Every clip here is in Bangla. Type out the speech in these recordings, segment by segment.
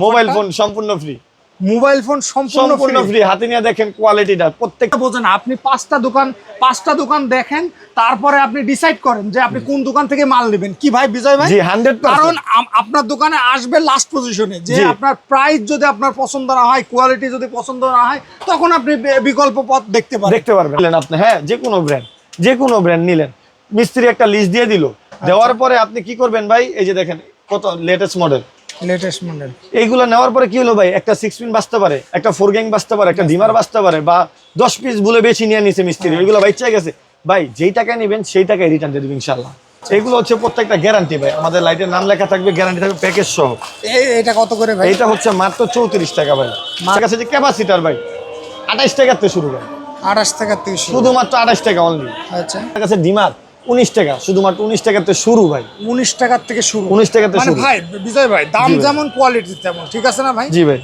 মোবাইল ফোন সম্পূর্ণ ফ্রি মোবাইল ফোন সম্পূর্ণ ফ্রি হাতে নিয়ে দেখেন কোয়ালিটিটা প্রত্যেকটা বোঝেন আপনি পাঁচটা দোকান পাঁচটা দোকান দেখেন তারপরে আপনি ডিসাইড করেন যে আপনি কোন দোকান থেকে মাল নেবেন। কি ভাই বিজয় ভাই? কারণ আপনার দোকানে আসবে লাস্ট পজিশনে যে আপনার প্রাইস যদি আপনার পছন্দ না হয় কোয়ালিটি যদি পছন্দ না হয় তখন আপনি বিকল্প পথ দেখতে পারেন। দেখতে পারবেন। আপনি হ্যাঁ যে কোনো ব্র্যান্ড যে কোনো ব্র্যান্ড নিলেন। মিস্ত্রি একটা লিস্ট দিয়ে দিল। আচ্ছা। দেওয়ার পরে আপনি কি করবেন ভাই? এই যে দেখেন কত লেটেস্ট মডেল লেটেস্ট মডেল এইগুলো নেওয়ার পরে কি হলো ভাই? একটা সিক্স পিন বাঁচতে পারে একটা ফোর গ্যাং বাঁচতে পারে একটা ডিমার বাঁচতে পারে বা দশ পিস বলে বেশি নিয়ে নিছে মিস্ত্রি হ্যাঁ। এগুলো বাইচা গেছে। ভাই যেই টাকায় নেবেন সেই টাকায় রিটার্ন দিয়ে দেবেন ইনশাল্লাহ হচ্ছে প্রত্যেকটা গ্যারান্টি ভাই। আমাদের লাইটের নাম লেখা থাকবে গ্যারান্টি থাকবে প্যাকেজ সহ। এটা কত করে ভাই? এইটা হচ্ছে মাত্র চৌত্রিশ টাকা ভাই। আমার কাছে যে ক্যাপাসিটার ভাই। আঠাইশ টাকার থেকে শুরু ভাই। আঠাশ টাকা তিরিশ শুধুমাত্র আঠাইশ টাকা অনলি আচ্ছা। আমার কাছে ডিমার। উনিশ টাকা শুধুমাত্র উনিশ টাকাতে শুরু ভাই। উনিশ টাকার থেকে শুরু। 19 টাকা থেকে মানে শুরু। ভাই বিজয় ভাই দাম যেমন কোয়ালিটি তেমন ঠিক আছে না ভাই? জি ভাই।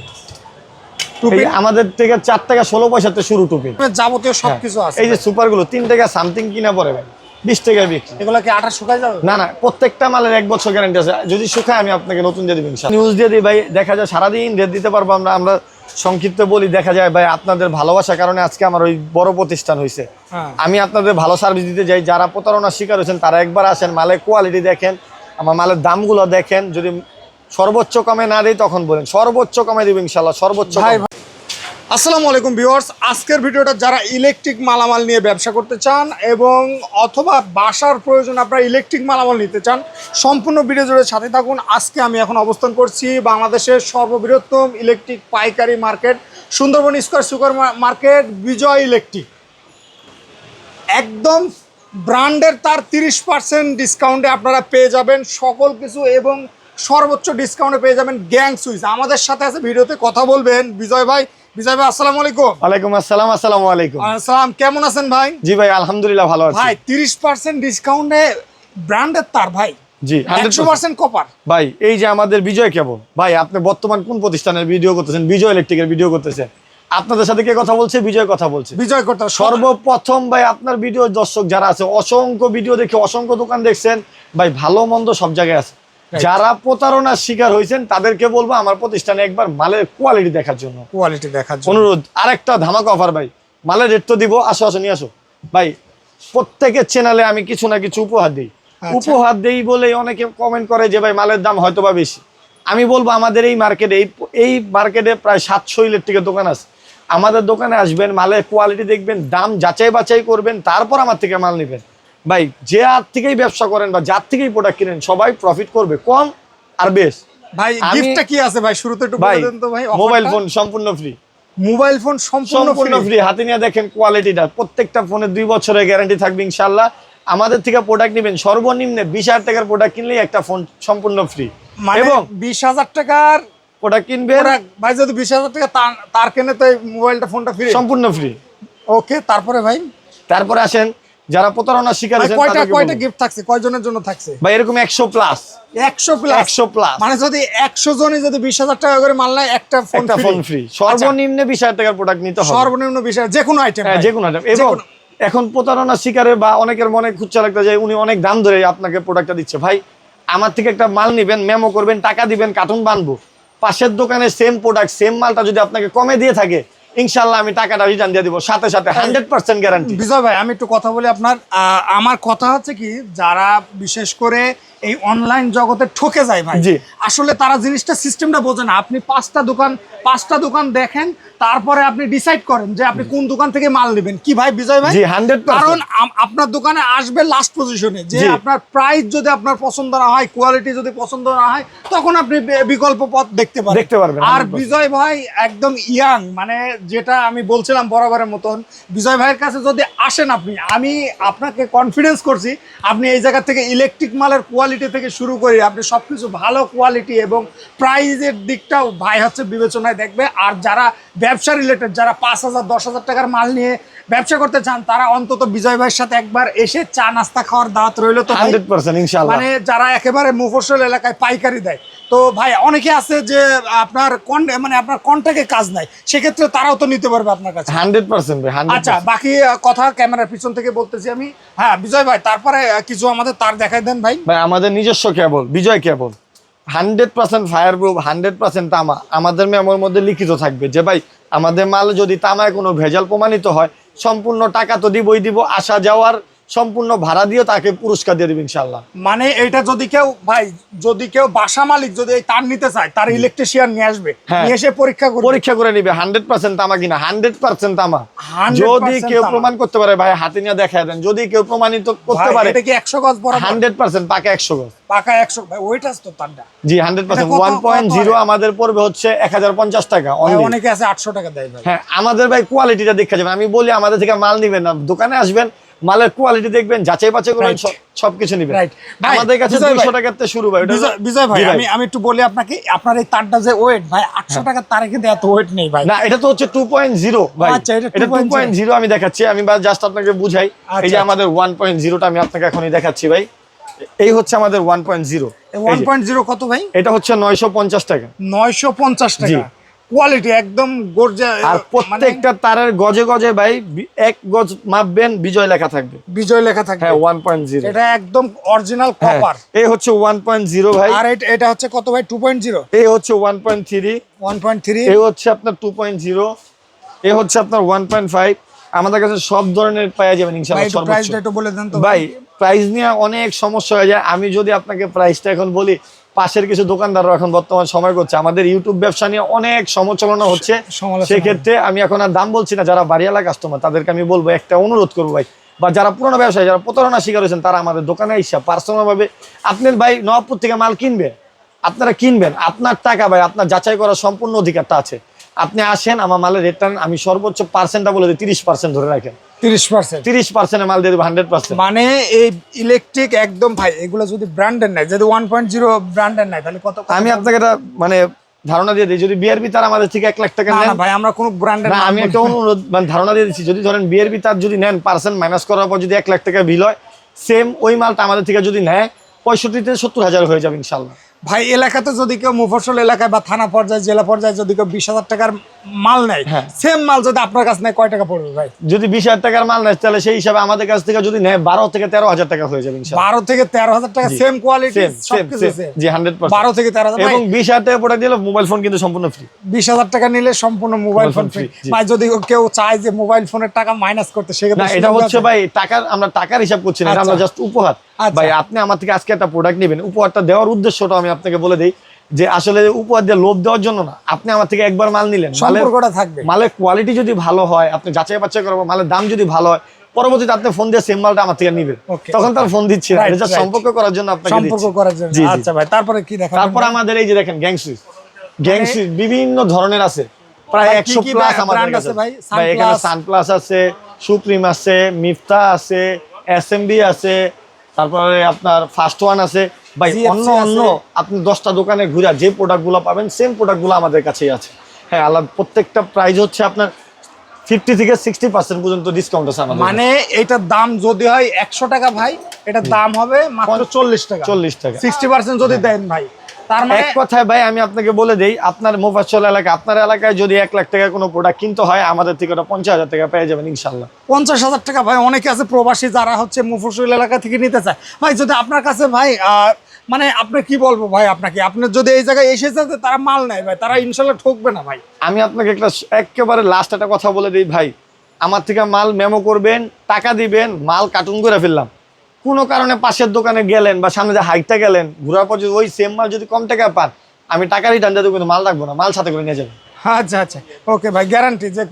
টুপি? আমাদের থেকে চার টাকা ষোলো পয়সাতে শুরু টুপি। যাবতীয় সবকিছু আছে এই যে সুপারগুলো তিন টাকা সামথিং কিনা পরে ভাই। বিশ টাকা বিক্রি। এগুলো কি আঠা শুকায় যাবে? না না প্রত্যেকটা মালের এক বছর গ্যারান্টি আছে। যদি শুকায় আমি আপনাকে নতুন দিয়ে দিবেন নিউজ দিয়ে দিই ভাই দেখা যায় সারাদিন রেট দিতে পারব আমরা। আমরা সংক্ষিপ্ত বলি দেখা যায় ভাই আপনাদের ভালোবাসার কারণে আজকে আমার ওই বড় প্রতিষ্ঠান হয়েছে হ্যাঁ। আমি আপনাদের ভালো সার্ভিস দিতে যাই। যারা প্রতারণার শিকার হয়েছেন তারা একবার আসেন মালের কোয়ালিটি দেখেন আমার মালের দামগুলো দেখেন। যদি সর্বোচ্চ কমে না দেয় তখন বলেন। সর্বোচ্চ কমে দিব ইনশাল্লাহ সর্বোচ্চ। আসসালামু আলাইকুম ভিউয়ার্স। আজকের ভিডিওটা যারা ইলেকট্রিক মালামাল নিয়ে ব্যবসা করতে চান এবং অথবা বাসার প্রয়োজন আপনারা ইলেকট্রিক মালামাল নিতে চান, সম্পূর্ণ ভিডিও জুড়ে সাথে থাকুন। আজকে আমি এখন অবস্থান করছি বাংলাদেশের সর্ববৃহত্তম ইলেকট্রিক পাইকারি market, Sundarban square super market, Bijoy electric একদম ব্র্যান্ডের তার তিরিশ পার্সেন্ট ডিসকাউন্টে আপনারা পেয়ে যাবেন সকল কিছু এবং সর্বোচ্চ ডিসকাউন্টে পেয়ে যাবেন গ্যাং সুইচ। আমাদের সাথে আছে, ভিডিওতে কথা বলবেন বিজয় ভাই। বিজয় ভাই আসসালামু আলাইকুম। ওয়ালাইকুম আসসালাম আসসালামু আলাইকুম। আসসালাম কেমন আছেন ভাই? জি ভাই আলহামদুলিল্লাহ ভালো আছি। ভাই তিরিশ পার্সেন্ট ডিসকাউন্টে ব্র্যান্ডের তার ভাই। জি 100% কপার ভাই এই যে আমাদের বিজয় কেবল ভাই আপনি বর্তমান কোন প্রতিষ্ঠানের ভিডিও করতেছেন? বিজয় ইলেকট্রিকের ভিডিও করতেছেন আপনাদের সাথে কে কথা বলছে? বিজয় কথা বলছে। বিজয় করতে সর্বপ্রথম ভাই আপনার ভিডিও দর্শক যারা আছে অসংখ্য ভিডিও দেখে অসংখ্য দোকান দেখছেন। ভাই ভালো মন্দ সব জায়গায় আছে। যারা প্রতারণার শিকার হয়েছেন তাদেরকে বলব আমার প্রতিষ্ঠানে একবার মালের কোয়ালিটি দেখার জন্য। কোয়ালিটি দেখার জন্য। অনুরোধ আরেকটা ধামাকা অফার ভাই। মালের রেট তো দিব আসো আসো নিয়ে আসো। ভাই প্রত্যেকের চ্যানেলে আমি কিছু না কিছু উপহার দিই। আচ্ছা। উপহার দেই বলে অনেকে কমেন্ট করে যে ভাই মালের দাম হয়তো বা বেশি। আমি বলব আমাদের এই মার্কেটে এই এই মার্কেটে প্রায় সাতশো ইলেকট্রিকের দোকান আছে। আমাদের দোকানে আসবেন মালের কোয়ালিটি দেখবেন দাম যাচাই বাছাই করবেন তারপর আমার থেকে মাল নেবেন। ভাই যে হাত থেকেই ব্যবসা করেন বা যার থেকেই প্রোডাক্ট কিনেন সবাই প্রফিট করবে কম আর বেশ। ভাই গিফটটা কি আছে ভাই? শুরুতে একটু বলে দেন তো ভাই মোবাইল ফোন সম্পূর্ণ ফ্রি মোবাইল ফোন সম্পূর্ণ ফ্রি হাতে নিয়ে দেখেন কোয়ালিটিটা প্রত্যেকটা ফোনের দুই বছরের গ্যারান্টি থাকবে ইনশাল্লাহ আমাদের থেকে প্রোডাক্ট নেবেন সর্বনিম্নে বিশ হাজার টাকার প্রোডাক্ট কিনলেই একটা ফোন সম্পূর্ণ ফ্রি মানে এবং বিশ হাজার টাকার প্রোডাক্ট কিনবেন product, ভাই যদি বিশ হাজার টাকা তার- তার কেনে তো এই মোবাইলটা ফোনটা ফ্রি সম্পূর্ণ ফ্রি ওকে তারপরে ভাই? তারপরে আসেন যারা প্রতারণার শিকার কয়টা কয়টা গিফট থাকছে? কয়জনের জন্য থাকছে? ভাই এরকম একশো প্লাস একশো প্লাস একশো প্লাস মানে যদি একশো জনই যদি বিশ হাজার টাকা করে মাল নেয় একটা ফোন একটা ফোন ফ্রি সর্বনিম্নে বিশ হাজার টাকার প্রোডাক্ট নিতে হবে। সর্বনিম্ন বিষয় যে কোনো আইটেম হ্যাঁ, যে কোনো item। এবং এখন প্রতারণার শিকারে বা অনেকের মনে খুচ্ছা লাগতে যায় উনি অনেক দাম ধরে আপনাকে প্রোডাক্টটা দিচ্ছে। ভাই আমার থেকে একটা মাল নিবেন মেমো করবেন টাকা দিবেন কার্টুন বানবো। পাশের দোকানে সেম প্রোডাক্ট সেম মালটা যদি আপনাকে কমে দিয়ে থাকে ইনশাল্লাহ আমি টাকাটা রিটার্ন দিয়ে দিব। সাথে সাথে হান্ড্রেড পার্সেন্ট গ্যারান্টি বিজয় ভাই আমি একটু কথা বলি আপনার। আমার কথা হচ্ছে কি যারা বিশেষ করে এই অনলাইন জগতে ঠকে যায় ভাই। আসলে তারা জিনিসটা সিস্টেমটা বোঝে না। আপনি পাঁচটা দোকান পাঁচটা দোকান দেখেন তারপরে আপনি ডিসাইড করেন যে আপনি কোন দোকান থেকে মাল নেবেন। কি ভাই বিজয় ভাই? কারণ আপনার দোকানে আসবে লাস্ট পজিশনে যে আপনার প্রাইস যদি আপনার পছন্দ না হয় কোয়ালিটি যদি পছন্দ না হয় তখন আপনি বিকল্প পথ দেখতে পারেন। দেখতে পারবেন, আর বিজয় ভাই একদম ইয়াং মানে যেটা আমি বলছিলাম বরাবরের মতন বিজয় ভাইয়ের কাছে যদি আসেন আপনি আমি আপনাকে কনফিডেন্স করছি আপনি এই জায়গা থেকে ইলেকট্রিক মালের কোয়ালিটি থেকে শুরু করি আপনি সব কিছু ভালো কোয়ালিটি এবং প্রাইজের দিকটাও ভাই হচ্ছে বিবেচনায় দেখবে। আর যারা ব্যবসা রিলেটেড যারা পাঁচ হাজার, দশ হাজার টাকার মাল নিয়ে ব্যবসা করতে চান তারা অন্তত বিজয় ভাইয়ের সাথে একবার এসে চা নাস্তা খাওয়ার দাওয়াত রইল তো হান্ড্রেড পার্সেন্ট ইনশাল্লাহ মানে যারা একেবারে মুফসল এলাকায় পাইকারি দেয়। তো ভাই অনেকে আছে যে আপনার কন মানে আপনার কন্টাকে কাজ নাই সেক্ষেত্রে তারাও তো নিতে পারবে আপনার কাছে। হান্ড্রেড পার্সেন্ট আচ্ছা বাকি কথা ক্যামেরার পিছন থেকে বলতেছি আমি। হ্যাঁ বিজয় ভাই তারপরে কিছু আমাদের তার দেখাই দেন ভাই। ভাই আমাদের নিজস্ব cable Bijoy cable. Hundred percent fireproof hundred percent তামা। আমাদের মেমোর মধ্যে লিখিত থাকবে যে ভাই আমাদের মাল যদি তামায় কোনো ভেজাল প্রমাণিত হয় সম্পূর্ণ টাকা তো দিবই দিব আসা যাওয়ার সম্পূর্ণ ভাড়া দিয়ে তাকে পুরস্কার দিয়ে দেবে ইনশাল্লাহ মানে এটা যদি কেউ ভাই যদি কেউ বাসা মালিক যদি তার নিতে চায় তার ইলেকট্রিশিয়ান নিয়ে আসবে হ্যাঁ। নিয়ে এসে পরীক্ষা করবে। পরীক্ষা করে নিবে হান্ড্রেড পার্সেন্ট তামা কিনা হান্ড্রেড পার্সেন্ট তামা। যদি কেউ প্রমাণ করতে পারে ভাই হাতে নিয়ে দেখা দেন যদি কেউ প্রমাণিত করতে পারে এটা কি একশো গজ বরাবর? হান্ড্রেড পার্সেন্ট পাকা একশো গজ। পাকা একশো ভাই ওইটা তো তারটা। জি hundred percent one point zero? আমাদের পড়বে হচ্ছে এক হাজার পঞ্চাশ টাকা অনেকে আছে আটশো টাকা দেয় ভাই। হ্যাঁ আমাদের ভাই কোয়ালিটিটা দেখে যাবেন আমি বলি আমাদের থেকে মাল নিবেন না দোকানে আসবেন মালের কোয়ালিটি দেখবেন যাচাই বাছাই করবেন. সবকিছু নিবেন. আমাদের কাছে বিজয় দুইশো ভাই, টাকার থেকে শুরু ভাই বিজয় ভাই আমি আমি একটু বলি আপনাকে আপনার এই তারটা যে ওয়েট ভাই আটশো টাকার তারে কিন্তু এত ওয়েট নেই ভাই। না এটা তো হচ্ছে টু পয়েন্ট জিরো ভাই। আচ্ছা, এটা এটা টু 2.0 পয়েন্ট জিরো আমি দেখাচ্ছি আমি জাস্ট আপনাকে বুঝাই। এই যে আচ্ছা। আমাদের ওয়ান পয়েন্ট জিরোটা আমি আপনাকে এখনই দেখাচ্ছি ভাই। এই হচ্ছে আমাদের one point zero one point zero কত ভাই? এটা হচ্ছে নয়শো পঞ্চাশ টাকা। নয়শো পঞ্চাশ জি। টাকা। কোয়ালিটি একদম গর্জা আর মানে প্রত্যেকটা তারের গজে গজে ভাই এক গজ মাপবেন বিজয় লেখা থাকবে। বিজয় লেখা থাকবে। হ্যাঁ ওয়ান পয়েন্ট জিরো এটা একদম অরিজিনাল কপার এই হচ্ছে ওয়ান পয়েন্ট জিরো ভাই। আর এটা- হচ্ছে কত ভাই? টু পয়েন্ট জিরো এই হচ্ছে one point three one point three এই হচ্ছে আপনার টু পয়েন্ট জিরো এ হচ্ছে আপনার ওয়ান পয়েন্ট ফাইভ আমাদের কাছে সব ধরনের পাওয়া যাবেন ভাই ইনশাআল্লাহ সর্বোচ্চ। একটু বলে দেন তো ভাই। প্রাইস নিয়ে অনেক সমস্যা হয়ে যায়। আমি যদি আপনাকে প্রাইসটা এখন বলি পাশের কিছু দোকানদাররা এখন বর্তমান সময় করছে। আমাদের ইউটিউব ব্যবসা নিয়ে অনেক সমালোচনা হচ্ছে। সেক্ষেত্রে আমি এখন আর দাম বলছি না। যারা বাড়িওয়ালা কাস্টমার তাদেরকে আমি বলব একটা অনুরোধ করব ভাই। বা যারা পুরোনো ব্যবসায়ী যারা প্রতারণা শিকার হয়েছেন তারা আমাদের দোকানে এসে পার্সোনাল ভাবে আপনার ভাই নবাবপুর থেকে মাল কিনবে। আপনারা কিনবেন। আপনার টাকা ভাই আপনার যাচাই করার সম্পূর্ণ অধিকারটা আছে। আপনি আসেন আমার মালের রেটটা আমি সর্বোচ্চ পার্সেন্টটা বলে দিই তিরিশ পার্সেন্ট ধরে রাখেন। তিরিশ পার্সেন্ট তিরিশ পার্সেন্টের মাল দিয়ে দেবো হান্ড্রেড পার্সেন্ট মানে এই ইলেকট্রিক একদম ভাই এগুলো যদি ব্র্যান্ডের নাই যদি ওয়ান পয়েন্ট জিরো ব্র্যান্ডের তাহলে কত আমি আপনাকে একটা মানে ধারণা দিয়ে দিই যদি বিআরবি তার আমাদের থেকে এক লাখ টাকা নেন না ভাই আমরা কোনো ব্র্যান্ডের না আমি একটা অনুরোধ মানে ধারণা দিয়ে দিচ্ছি যদি ধরেন বিআরবি তার যদি নেন পার্সেন্ট মাইনাস করার পর যদি এক লাখ টাকা বিল হয় সেম ওই মালটা আমাদের থেকে যদি নেয় পঁয়ষট্টি থেকে সত্তর হাজার হয়ে যাবে ইনশাল্লাহ। ভাই এলাকাতে যদি কেউ মুফসল এলাকায় বা থানা পর্যায়ে জেলা পর্যায়ে যদি কেউ বিশ হাজার টাকার মাল নেয় হ্যাঁ। সেম মাল যদি আপনার কাছে নেয় কয় টাকা পড়বে ভাই? যদি বিশ হাজার টাকার মাল নেয় তাহলে সেই হিসাবে আমাদের কাছ থেকে যদি নেয় বারো থেকে তেরো হাজার টাকা হয়ে যাবে বারো থেকে তেরো হাজার টাকা সেম কোয়ালিটি। জি হান্ড্রেড বারো থেকে তেরো হাজার এবং বিশ হাজার টাকা প্রোডাক্ট দিলে মোবাইল ফোন কিন্তু সম্পূর্ণ ফ্রি বিশ হাজার টাকা নিলে সম্পূর্ণ মোবাইল ফোন ফ্রি ভাই যদি কেউ চায় যে মোবাইল ফোনের টাকা মাইনাস করতে সেক্ষেত্রে এটা হচ্ছে ভাই টাকার আমরা টাকার হিসাব করছি না। আমরা জাস্ট উপহার। আচ্ছা। ভাই আপনি আমার থেকে আজকে একটা প্রোডাক্ট নেবেন। উপহারটা দেওয়ার উদ্দেশ্যটা আমি আপনাকে বলে দিই যে আসলে উপহার দিয়ে লোভ দেওয়ার জন্য না। আপনি আমার থেকে একবার মাল নিলেন। সম্পর্কটা থাকবে। মালের কোয়ালিটি যদি ভালো হয় আপনি যাচাই বাছাই করব মালের দাম যদি ভালো হয় পরবর্তীতে আপনি ফোন দিয়ে সেম মালটা আমার থেকে নিবেন। তখন তার ফোন দিচ্ছি না। এটা সম্পর্ক করার জন্য আপনাকে সম্পর্ক করার জন্য। জি, জি। আচ্ছা ভাই তারপরে কি দেখা তারপর আমাদের এই যে দেখেন গ্যাং সুইচ গ্যাং মানে- সুইচ বিভিন্ন ধরনের আছে। প্রায় ভাই, কি একশো কি প্লাস brand আমাদের কাছে? ভাই? এখানে সানপ্লাস আছে সুপ্রিম আছে মিফতা আছে এসএমবি আছে তারপরে আপনার ফার্স্ট ওয়ান আছে ভাই অন্য অন্য আপনি দশটা দোকানে ঘুরে যে প্রোডাক্টগুলো পাবেন সেম প্রোডাক্টগুলো আমাদের কাছেই আছে। হ্যাঁ আলাদা প্রত্যেকটা প্রাইস হচ্ছে আপনার ফিফটি থেকে সিক্সটি পার্সেন্ট পর্যন্ত ডিসকাউন্ট আছে আমাদের মানে এটার দাম যদি হয় একশো টাকা ভাই এটার দাম হবে মাত্র চল্লিশ টাকা। চল্লিশ টাকা। সিক্সটি পার্সেন্ট যদি দেন ভাই। তার মানে এক কথায় ভাই আমি আপনাকে বলে দেই আপনার মোফাসল এলাকা আপনার এলাকায় যদি এক লাখ টাকার কোনো প্রোডাক্ট কিনতে হয় আমাদের থেকে ওটা পঞ্চাশ হাজার টাকা পেয়ে যাবেন ইনশাল্লাহ পঞ্চাশ হাজার টাকা ভাই অনেকে আছে প্রবাসী যারা হচ্ছে মুফসল এলাকা থেকে নিতে চায়। ভাই যদি আপনার কাছে ভাই মানে আপনি কি বলব ভাই আপনাকে? আপনি যদি এই জায়গায় এসেছেন তো তারা মাল নেয় ভাই তারা ইনশাল্লাহ ঠকবে না ভাই। আমি আপনাকে একটা একেবারে লাস্ট একটা কথা বলে দিই ভাই আমার থেকে মাল মেমো করবেন টাকা দিবেন মাল কার্টুন করে ফেললাম। কোনো কারণে পাশের দোকানে গেলেন বা সামনে যে হাইটটা গেলেন ঘোরার পর যদি ওই সেম মাল যদি কম টাকা পান আমি টাকা রিটার্ন দিয়ে কিন্তু মাল রাখব না মাল সাথে করে নিয়ে যাবেন। আচ্ছা আচ্ছা। ওকে ভাই গ্যারান্টি যে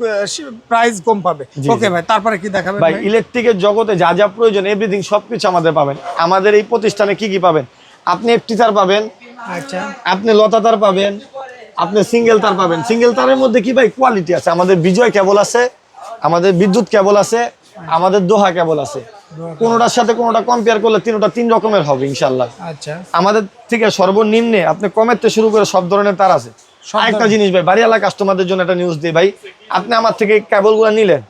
প্রাইস কম পাবে। ওকে ভাই তারপরে কি দেখাবেন ভাই ইলেকট্রিকের জগতে যা যা প্রয়োজন এভরিথিং সব কিছু আমাদের পাবেন। আমাদের এই প্রতিষ্ঠানে কি কি পাবেন? আপনি এফটি তার পাবেন আচ্ছা। আপনি লতা তার পাবেন আপনি সিঙ্গেল তার পাবেন। সিঙ্গেল তারের মধ্যে কি ভাই কোয়ালিটি আছে? আমাদের বিজয় কেবল আছে আমাদের বিদ্যুৎ কেবল আছে আমাদের দোহা কেবল আছে। কোনোটার সাথে কোনোটা কম্পেয়ার করলে তিনটা তিন রকমের হবে ইনশাল্লাহ আচ্ছা। আমাদের থেকে সর্বনিম্নে আপনি কমের থেকে শুরু করে সব ধরনের তার আছে। একটা জিনিস ভাই বাড়িওয়ালা কাস্টমারদের জন্য একটা নিউজ দিই ভাই। আপনি আমার থেকে কেবলগুলো নিলেন।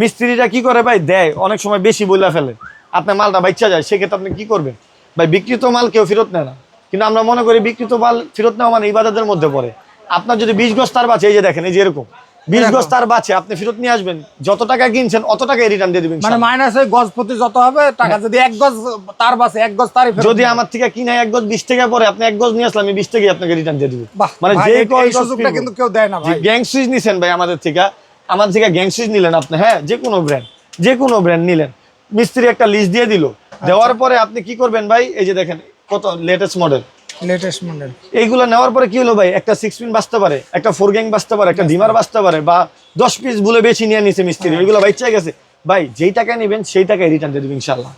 মিস্ত্রিরা কি করে ভাই? দেয়। অনেক সময় বেশি বইলা ফেলে। আপনার মালটা বাচ্চা যায়। সেক্ষেত্রে আপনি কি করবেন? ভাই বিকৃত মাল কেউ ফেরত নেয় না। কিন্তু আমরা মনে করি বিকৃত মাল ফেরত নেওয়া মানে ইবাদতের মধ্যে পড়ে। আপনার যদি বিশ গজ তার বাঁচে এই যে দেখেন এই যে এরকম। বিশ তার বাঁচে আপনি ফেরত নিয়ে আসবেন। যত টাকা কিনছেন অত টাকাই রিটার্ন দিয়ে দিবেন মানে মাইনাস হয়ে গজ প্রতি যত হবে টাকা যদি এক গজ তার বাসে এক গজ তারই যদি আমার থেকে কিনে এক গজ বিশ টাকা পরে আপনি এক গজ নিয়ে আসলে আমি বিশ টাকাই আপনাকে রিটার্ন দিয়ে দিব। মানে যে সুযোগটা কিন্তু কেউ দেয় না ভাই। গ্যাং সুইচ নিছেন ভাই আমাদের থেকে আমাদের থেকে গ্যাং সুইচ নিলেন আপনি হ্যাঁ যে কোনো ব্র্যান্ড যে কোনো ব্র্যান্ড নিলেন। মিস্ত্রি একটা লিস্ট দিয়ে দিল। দেওয়ার পরে আপনি কি করবেন ভাই? এই যে দেখেন কত লেটেস্ট মডেল লেটেস্ট মডেল এইগুলো নেওয়ার পরে কি হলো ভাই? একটা সিক্স পিন বাঁচতে পারে একটা ফোর গ্যাং বাঁচতে পারে একটা ডিমার বাঁচতে পারে বা দশ পিস বলে বেশি নিয়ে নিছে মিস্ত্রি। ওইগুলো বাইচা গেছে। ভাই যেই টাকায় নেবেন সেই টাকায় রিটার্ন দিয়ে দেবেন ইনশাল্লাহ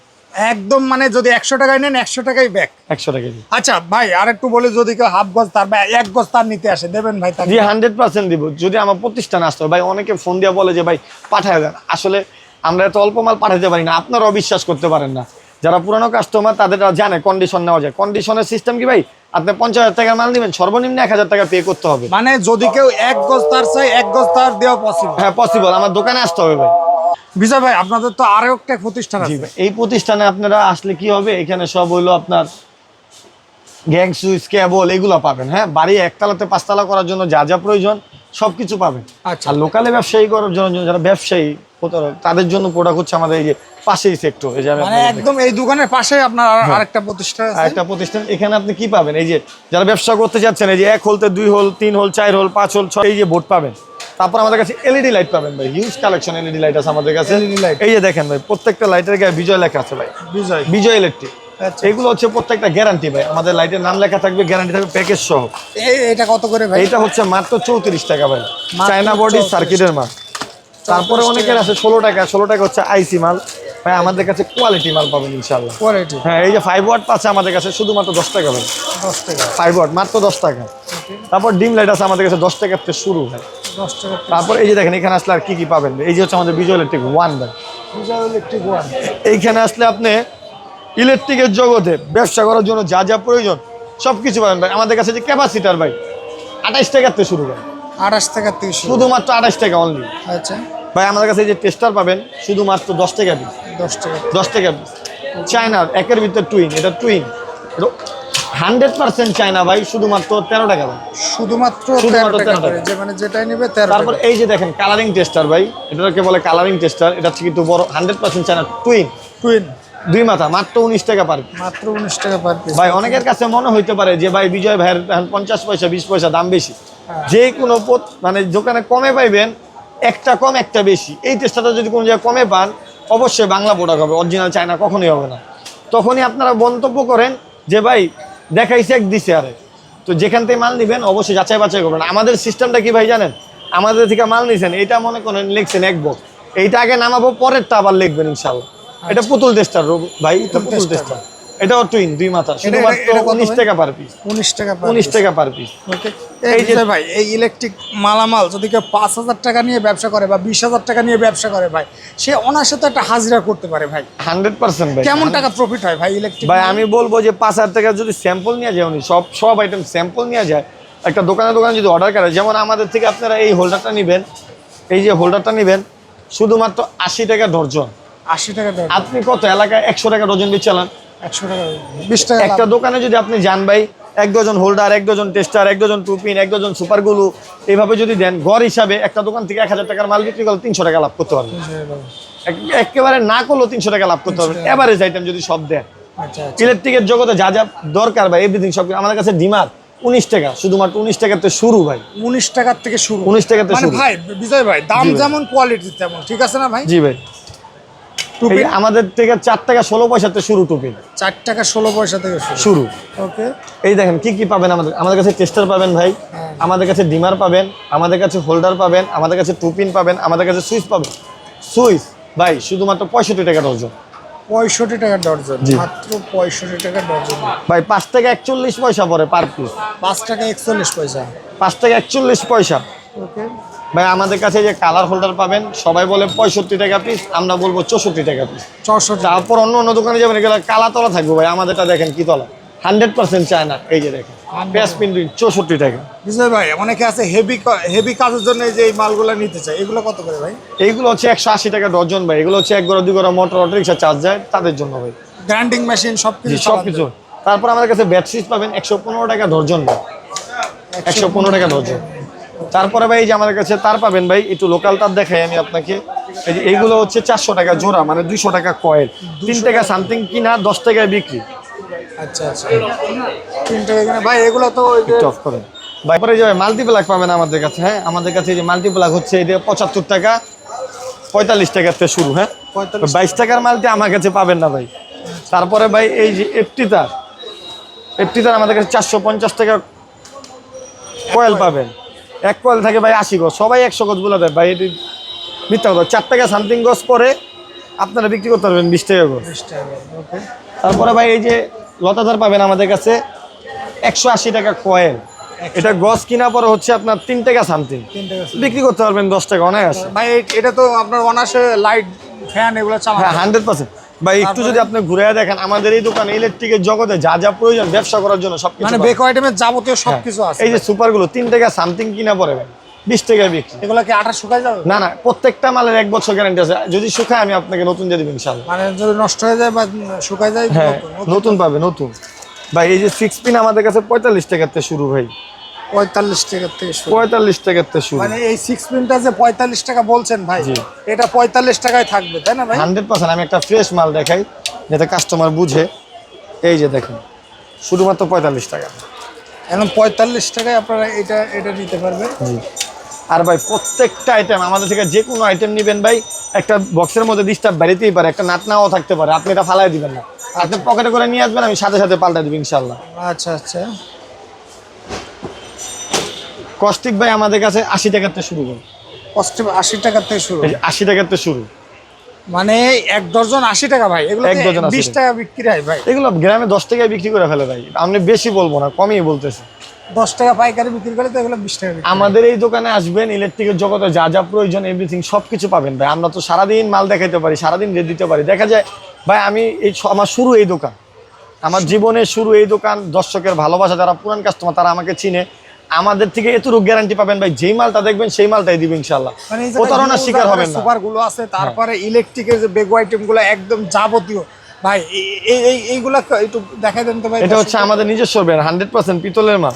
একদম মানে যদি একশো টাকায় নেন একশো টাকাই ব্যাক একশো টাকা আচ্ছা ভাই আর একটু বলে যদি কেউ হাফ গজ তার বা এক গজ তার নিতে আসে দেবেন ভাই জি হান্ড্রেড পার্সেন্ট দিব। যদি আমার প্রতিষ্ঠান আসতো ভাই অনেকে ফোন দিয়ে বলে যে ভাই পাঠায় দেন। আসলে আমরা এত অল্প মাল পাঠাতে পারি না আপনারাও বিশ্বাস করতে পারেন না। যারা পুরানো কাস্টমার তাদের জানে কন্ডিশন নেওয়া যায়। কন্ডিশনের সিস্টেম কি ভাই? আপনি পঞ্চাশ হাজার টাকার মাল নেবেন সর্বনিম্ন এক হাজার টাকা পে করতে হবে। মানে যদি কেউ এক গজ তার চাই এক গজ তার দেওয়া পসিবল হ্যাঁ পসিবল আমার দোকানে আসতে হবে ভাই। বিজয় ভাই আপনাদের তো আরও একটা প্রতিষ্ঠান আছে। এই প্রতিষ্ঠানে আপনারা আসলে কি হবে? এখানে সব হইল আপনার গ্যাং সুইচ কেবল এগুলো পাবেন। হ্যাঁ বাড়ি একতলাতে পাঁচতলা করার জন্য যা যা প্রয়োজন সবকিছু পাবেন। আচ্ছা। লোকালে ব্যবসায়ী করার জন্য যারা ব্যবসায়ী তাদের জন্য প্রোডাক্ট হচ্ছে আমাদের এই যে পাশেই সেক্টর এই যে মানে একদম এই দোকানের পাশে আপনার আরেকটা প্রতিষ্ঠান আর একটা প্রতিষ্ঠান এখানে আপনি কি পাবেন? এই যে যারা ব্যবসা করতে যাচ্ছেন এই যে এক হোলতে দুই হোল তিন হোল চার হোল পাঁচ হোল ছয় এই যে বোর্ড পাবেন। তারপর আমাদের কাছে এলইডি লাইট পাবেন ভাই হিউজ কালেকশন এলইডি লাইট আছে আমাদের কাছে। এই যে দেখেন ভাই প্রত্যেকটা লাইটের গায়ে বিজয় লেখা আছে ভাই। বিজয়। বিজয় ইলেকট্রিক আচ্ছা। এগুলো হচ্ছে প্রত্যেকটা গ্যারান্টি ভাই। আমাদের লাইটের নাম লেখা থাকবে গ্যারান্টি থাকবে প্যাকেজ সহ। এই- এটা কত করে ভাই? এইটা হচ্ছে মাত্র চৌত্রিশ টাকা ভাই। চায়না বডি সার্কিটের মাল। তারপরে অনেকের আছে ষোলো টাকা ষোলো টাকা হচ্ছে আইসি মাল। ভাই আমাদের কাছে কোয়ালিটি মাল পাবেন ইনশাল্লাহ কোয়ালিটি হ্যাঁ এই যে ফাইভ ওয়াট পাচ্ছে আমাদের কাছে শুধুমাত্র দশ টাকা ভাই। দশ টাকা। ফাইভ ওয়াট মাত্র দশ টাকা। তারপর ডিম লাইট আছে আমাদের কাছে দশ টাকার থেকে শুরু টাকা তারপর এই যে দেখেন এখানে আসলে আর কি কি পাবেন? এই যে হচ্ছে আমাদের বিজয় ইলেকট্রিক ওয়ান ভাই। বিজয় ইলেকট্রিক ওয়ান এইখানে আসলে আপনি ইলেকট্রিকের জগতে ব্যবসা করার জন্য যা যা প্রয়োজন সব কিছু পাবেন ভাই। আমাদের কাছে যে ক্যাপাসিটার ভাই আঠাইশ টাকার থেকে শুরু ভাই। আঠাশ টাকা থেকে শুধুমাত্র আঠাইশ টাকা অনলি আচ্ছা। ভাই আমাদের কাছে যে টেস্টার পাবেন শুধুমাত্র দশ টাকা পিস দশ টাকা দশ টাকা পিস চায়নার একের ভিতরে টুইন এটা টুইন হান্ড্রেড পার্সেন্ট চায়না ভাই শুধুমাত্র তেরো টাকা ভাই। শুধুমাত্র শুধুমাত্র তেরো টাকা 13 করে টাকা। যে মানে যেটাই নেবে তেরো তারপর এই যে দেখেন কালারিং টেস্টার ভাই এটাকে বলে কালারিং টেস্টার এটা হচ্ছে কিন্তু বড় hundred percent China twin twin দুই মাথা মাত্র উনিশ টাকা পার মাত্র উনিশ টাকা পার ভাই অনেকের কাছে মনে হইতে পারে যে ভাই বিজয় ভাইয়ের পঞ্চাশ পয়সা বিশ পয়সা দাম বেশি। হ্যাঁ। যে কোনো মানে দোকানে কমে পাইবেন একটা কম একটা বেশি। এই টেস্টটা যদি কোনো জায়গায় কমে পান অবশ্যই বাংলা প্রোডাক্ট হবে অরিজিনাল চায়না কখনোই হবে না। তখনই আপনারা মন্তব্য করেন যে ভাই দেখাইছে এক দিছে আরে। তো যেখান থেকে মাল নিবেন অবশ্যই যাচাই বাছাই করবেন। আমাদের সিস্টেমটা কি ভাই জানেন? আমাদের থেকে মাল নিছেন এটা মনে করেন লিখছেন এক বক্স। এইটা আগে নামাবো পরেরটা আবার লিখবেন ইনশাল্লাহ এটা পুতুল টেস্টার ভাই এটা পুতুল। টেস্টার এটাও টুইন দুই মাথা। শুধুমাত্র কত উনিশ ভাই? টাকা পার পিস উনিশ টাকা পার। টাকা পার পিস. এই যে- ভাই এই ইলেকট্রিক মালামাল যদি কেউ পাঁচ হাজার টাকা নিয়ে ব্যবসা করে বা বিশ হাজার টাকা নিয়ে ব্যবসা করে ভাই সে অনায়াসে তো একটা হাজিরা করতে পারে ভাই। হান্ড্রেড পার্সেন্ট ভাই। কেমন টাকা প্রফিট হয় ভাই ইলেকট্রিক ভাই আমি বলব যে পাঁচ হাজার টাকা যদি স্যাম্পল নিয়ে যায় উনি সব সব আইটেম স্যাম্পল নিয়ে যায় একটা দোকানে দোকানে যদি অর্ডার করে যেমন আমাদের থেকে আপনারা এই হোল্ডারটা নেবেন এই যে হোল্ডারটা নেবেন শুধুমাত্র আশি টাকা ডর্জন। আশি টাকা আপনি কত এলাকায় একশো টাকা ডজন দিয়ে চালান? একশো টাকা। বিশ টাকা একটা দোকানে যদি আপনি যান ভাই এক ডজন হোল্ডার এক ডজন টেস্টার এক ডজন টুপিন এক ডজন সুপারগুলো এইভাবে যদি দেন গড় হিসাবে একটা দোকান থেকে এক হাজার টাকার মাল বিক্রি করলে তিনশো টাকা লাভ করতে পারবেন। একেবারে না করলেও তিনশো টাকা লাভ করতে পারবেন। এভারেজ আইটেম যদি সব দেন। আচ্ছা আচ্ছা। ইলেকট্রিকের জগতে যা যা দরকার ভাই এভরিথিং সব আমাদের কাছে ডিমার উনিশ টাকা শুধুমাত্র উনিশ টাকাতে শুরু ভাই। উনিশ টাকার থেকে শুরু। 19 টাকাতে মানে শুরু। ভাই বিজয় ভাই দাম যেমন কোয়ালিটি তেমন ঠিক আছে না ভাই? জি ভাই। টুপি? আমাদের থেকে চার টাকা ষোলো পয়সাতে শুরু টুপি। চার টাকা ষোলো পয়সা থেকে শুরু। ওকে। এই দেখেন কি কি পাবেন আমাদের? আমাদের কাছে টেস্টার পাবেন ভাই হ্যাঁ। আমাদের কাছে ডিমার পাবেন আমাদের কাছে হোল্ডার পাবেন আমাদের কাছে টুপিন পাবেন আমাদের কাছে সুইচ পাবেন। সুইচ? ভাই শুধুমাত্র পঁয়ষট্টি টাকা ডজন পঁয়ষট্টি টাকা ডর্জন জি। মাত্র পঁয়ষট্টি টাকা ডর্জন ভাই পাঁচ টাকা একচল্লিশ পয়সা পড়ে পার পিস পাঁচ টাকা একচল্লিশ পয়সা। পাঁচ টাকা একচল্লিশ পয়সা। ওকে। ভাই আমাদের কাছে যে কালার হোল্ডার পাবেন সবাই বলে পঁয়ষট্টি টাকা পিস আমরা বলব চৌষট্টি টাকা পিস চৌষট্টি। তারপর অন্য অন্য দোকানে যাবেন এগুলো কালা তলা থাকবে ভাই আমাদেরটা দেখেন কি তলা। হান্ড্রেড পার্সেন্ট চায় না এই যে দেখেন পেঁয়াজ চৌষট্টি টাকা। বিজয় ভাই অনেকে আছে হেভি হেভি কাজের জন্য যে এই মালগুলো নিতে চায় এগুলো কত করে ভাই? এইগুলো হচ্ছে একশো আশি টাকা ডজন ভাই এগুলো হচ্ছে এক গড়া দুই গড়া মোটর অটো রিক্সা চার্জ যায় তাদের জন্য ভাই। গ্রাইন্ডিং মেশিন সব কিছু সব কিছু তারপর আমাদের কাছে ব্যাট পাবেন একশো পনেরো টাকা ডজন ভাই। একশো পনেরো টাকা ডজন। তারপরে ভাই এই যে আমাদের কাছে তার পাবেন ভাই একটু লোকাল তার দেখাই আমি আপনাকে। এই যে এইগুলো হচ্ছে চারশো টাকা জোড়া মানে দুইশো টাকা কয়েল তিন টাকা সামথিং কিনা দশ টাকায় বিক্রি। আচ্ছা আচ্ছা। ভাই এগুলো তো ওই যে একটু অফ করেন। ভাই পরে যে মাল্টিপ্লাক পাবেন আমাদের কাছে হ্যাঁ? আমাদের কাছে এই যে মাল্টিপ্লাক হচ্ছে এটা পঁচাত্তর টাকা পঁয়তাল্লিশ টাকার থেকে শুরু হ্যাঁ? বাইশ টাকার মালটি আমার কাছে পাবেন না ভাই। তারপরে ভাই এই যে এফটি তার এফটি তার আমাদের কাছে চারশো পঞ্চাশ টাকা কয়েল পাবেন। এক কয়েল থাকে ভাই আশি গজ। সবাই একশো গজ বলে দেয় ভাই এটি মিথ্যা কথা। চার টাকা সামথিং গজ পরে আপনারা বিক্রি করতে পারবেন বিশ টাকা গজ। টাকা তারপরে ভাই এই যে লতাধার পাবেন আমাদের কাছে একশো আশি টাকা কয়েল। এটা গজ কিনা পরে হচ্ছে আপনার তিন টাকা সামথিং বিক্রি করতে পারবেন দশ টাকা অনায়াসে। ভাই এটা তো আপনার অনাসে লাইট ফ্যান এগুলো হ্যাঁ হান্ড্রেড পার্সেন্ট ভাই একটু যদি আপনি ঘুরে দেখেন আমাদের এই দোকানে ইলেকট্রিকের জগতে যা যা প্রয়োজন ব্যবসা করার জন্য সব মানে বেকো আইটেমের যাবতীয় সবকিছু আছে এই যে সুপারগুলো তিন টাকা সামথিং কিনা পরে ভাই বিশ টাকায় বিক্রি। এগুলো কি আঠা শুকায় যাবে? না না প্রত্যেকটা মালের এক বছর গ্যারান্টি আছে। যদি শুকায় আমি আপনাকে নতুন দিয়ে দেবো ইনশাল্লাহ মানে যদি নষ্ট হয়ে যায় বা শুকায় যায় হ্যাঁ নতুন, পাবে নতুন। ভাই এই যে সিক্স পিন আমাদের কাছে পঁয়তাল্লিশ থেকে শুরু ভাই। পঁয়তাল্লিশ টাকার থেকে শুরু। পঁয়তাল্লিশ টাকার থেকে শুরু। মানে এই সিক্স পিনটা যে পঁয়তাল্লিশ টাকা বলছেন ভাই। এটা পঁয়তাল্লিশ টাকায় থাকবে তাই না ভাই? Hundred percent. আমি একটা ফ্রেশ মাল দেখাই যাতে কাস্টমার বুঝে। এই যে দেখেন শুধুমাত্র পঁয়তাল্লিশ টাকা। এখন পঁয়তাল্লিশ টাকায় আপনারা এটা এটা নিতে পারবে। জি। আর ভাই প্রত্যেকটা আইটেম আমাদের থেকে যে কোনো আইটেম নেবেন ভাই একটা বক্সের মধ্যে ডিস্টার্ব বেরিতেই পারে একটা নাট নাও থাকতে পারে আপনি এটা ফালাই দিবেন না। আপনি পকেটে করে নিয়ে আসবেন আমি সাথে সাথে পাল্টা দিব ইনশাল্লাহ আচ্ছা আচ্ছা। কস্টিক ভাই আমাদের কাছে আশি টাকার থেকে শুরু করুন কস্টে আশি টাকার থেকে শুরু। আশি টাকার থেকে শুরু। মানে এক ডজন আশি টাকা ভাই এগুলো এক ডজন 80 বিশ টাকা। বিক্রি হয় ভাই? এগুলো গ্রামে দশ টাকায় বিক্রি করে ফেলে ভাই আমি বেশি বলব না কমই বলতেছি। দশ টাকা পাইকারি বিক্রি করলে তো এগুলো বিশ টাকা আমাদের এই দোকানে আসবেন ইলেকট্রিকের জগতে যা যা প্রয়োজন এভরিথিং সব কিছু পাবেন ভাই। আমরা তো সারাদিন মাল দেখাইতে পারি সারাদিন রেট দিতে পারি। দেখা যায় ভাই আমি এই আমার শুরু এই দোকান। আমার জীবনের শুরু এই দোকান। দর্শকের ভালোবাসা যারা পুরান কাস্টমার তারা আমাকে চিনে। আমাদের থেকে এতটুকু গ্যারান্টি পাবেন ভাই যেই মালটা দেখবেন সেই মালটাই দিব ইনশাল্লাহ মানে প্রতারণার শিকার হবেন না। সুপারগুলো আছে তারপরে ইলেকট্রিকের যে বেগো আইটেমগুলো একদম যাবতীয়। ভাই এই- এই এই- এইগুলা একটু দেখাই দেন তো ভাই। এটা হচ্ছে আমাদের নিজস্ব ব্র্যান্ড হান্ড্রেড পার্সেন্ট পিতলের মাল।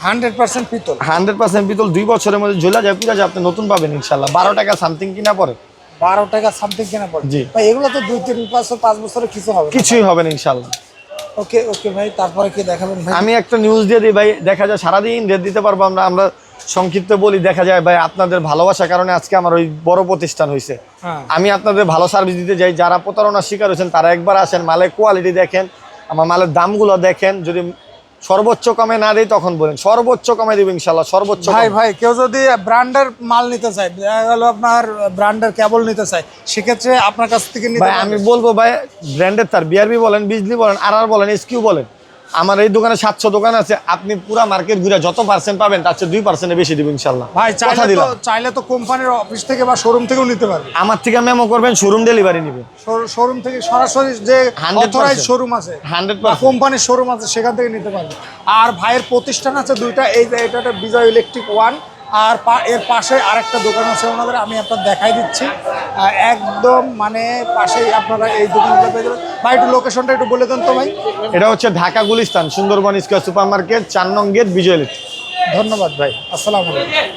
হান্ড্রেড পার্সেন্ট পিতল। হান্ড্রেড পার্সেন্ট পিতল দুই বছরের মধ্যে ঝোলা যায় যায় আপনি নতুন পাবেন ইনশাল্লাহ বারো টাকা সামথিং কিনা পরে বারো টাকা সামথিং কিনা পড়ে। ভাই এগুলো তো দুই তিন বছর পাঁচ বছরের কিছু হবে কিছুই হবে না ইনশাল্লাহ ওকে ওকে ভাই তারপরে কি দেখাবেন ভাই? আমি একটা নিউজ দিয়ে দিই ভাই দেখা যায় সারাদিন রেট দিতে পারব আমরা আমরা সংক্ষিপ্ত বলি দেখা যায় ভাই আপনাদের ভালোবাসার কারণে আজকে আমার ওই বড় প্রতিষ্ঠান হয়েছে হ্যাঁ। আমি আপনাদের ভালো সার্ভিস দিতে যাই যারা প্রতারণার শিকার হয়েছেন তারা একবার আসেন মালের কোয়ালিটি দেখেন আমার মালের দামগুলো দেখেন যদি সর্বোচ্চ কমে না দেয় তখন বলেন। সর্বোচ্চ কমে দিব ইনশাল্লাহ সর্বোচ্চ ভাই ভাই কেউ যদি ব্র্যান্ডের মাল নিতে চায় গেল আপনার ব্র্যান্ডের কেবল নিতে চায় সেক্ষেত্রে আপনার কাছ থেকে নিতে আমি বলব ভাই ব্র্যান্ডের তার বিআরবি বলেন বিজলি বলেন আর আর বলেন এসকিউ বলেন। আমার এই দোকানে সাতশো দোকান আছে আপনি পুরা মার্কেট ঘুরে যত পার্সেন্ট পাবেন তার চেয়ে দুই পার্সেন্টে বেশি দেবেন ইনশাল্লাহ। ভাই কথা চাইলে দিলাম। চাইলে তো কোম্পানির অফিস থেকে বা শোরুম থেকেও নিতে পারবে। আমার থেকে মেমো করবেন শোরুম ডেলিভারি নেবেন শোরুম থেকে সরাসরি যে 100% অথরাইজ শোরুম আছে হান্ড্রেড কোম্পানির শোরুম আছে সেখান থেকে নিতে পারবে। আর ভাইয়ের প্রতিষ্ঠান আছে দুইটা এই যে এটা বিজয় ইলেকট্রিক ওয়ান আর পা- এর পাশে আরেকটা দোকান আছে ওনাদের আমি আপনার দেখাই দিচ্ছি। একদম মানে পাশেই আপনারা এই দোকানগুলো পেয়ে যাবেন। ভাই একটু লোকেশনটা একটু বলে দেন তো ভাই। এটা হচ্ছে Dhaka Gulistan Sundarban square super market চার নং গেট বিজয় ধন্যবাদ ভাই। আসসালামু আলাইকুম।